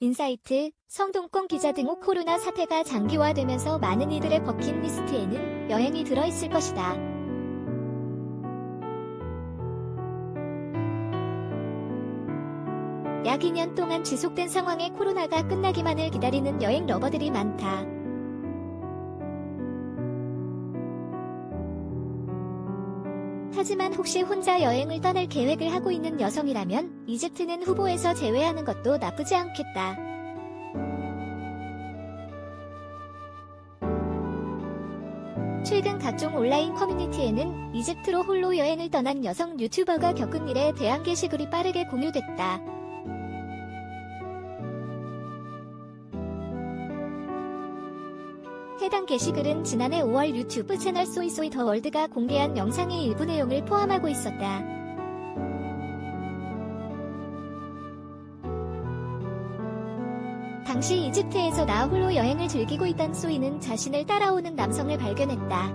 인사이트, 성동권 기자 등 코로나 사태가 장기화되면서 많은 이들의 버킷리스트에는 여행이 들어있을 것이다. 약 2년 동안 지속된 상황의 코로나가 끝나기만을 기다리는 여행 러버들이 많다. 하지만 혹시 혼자 여행을 떠날 계획을 하고 있는 여성이라면 이집트는 후보에서 제외하는 것도 나쁘지 않겠다. 최근 각종 온라인 커뮤니티에는 이집트로 홀로 여행을 떠난 여성 유튜버가 겪은 일에 대한 게시글이 빠르게 공유됐다. 해당 게시글은 지난해 5월 유튜브 채널 소이소이 더 월드가 공개한 영상의 일부 내용을 포함하고 있었다. 당시 이집트에서 나 홀로 여행을 즐기고 있던 소이는 자신을 따라오는 남성을 발견했다.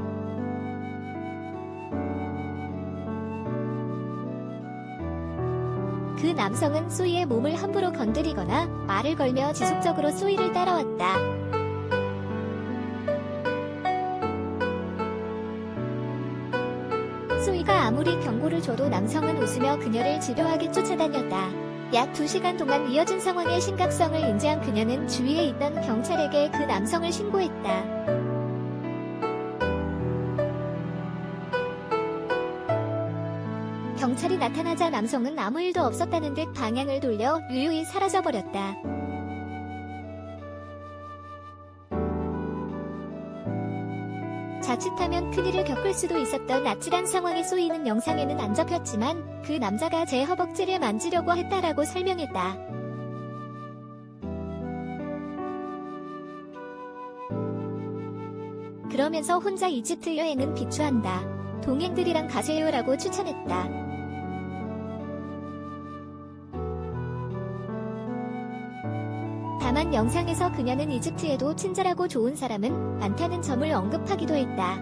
그 남성은 소이의 몸을 함부로 건드리거나 말을 걸며 지속적으로 소이를 따라왔다. 소이가 아무리 경고를 줘도 남성은 웃으며 그녀를 집요하게 쫓아다녔다. 약 2시간 동안 이어진 상황의 심각성을 인지한 그녀는 주위에 있던 경찰에게 그 남성을 신고했다. 경찰이 나타나자 남성은 아무 일도 없었다는 듯 방향을 돌려 유유히 사라져버렸다. 자칫하면 큰일을 겪을 수도 있었던 아찔한 상황에 쏘이는 영상에는 안 잡혔지만 그 남자가 제 허벅지를 만지려고 했다라고 설명했다. 그러면서 혼자 이집트 여행은 비추한다. 동행들이랑 가세요라고 추천했다. 다만 영상에서 그녀는 이집트에도 친절하고 좋은 사람은 많다는 점을 언급하기도 했다.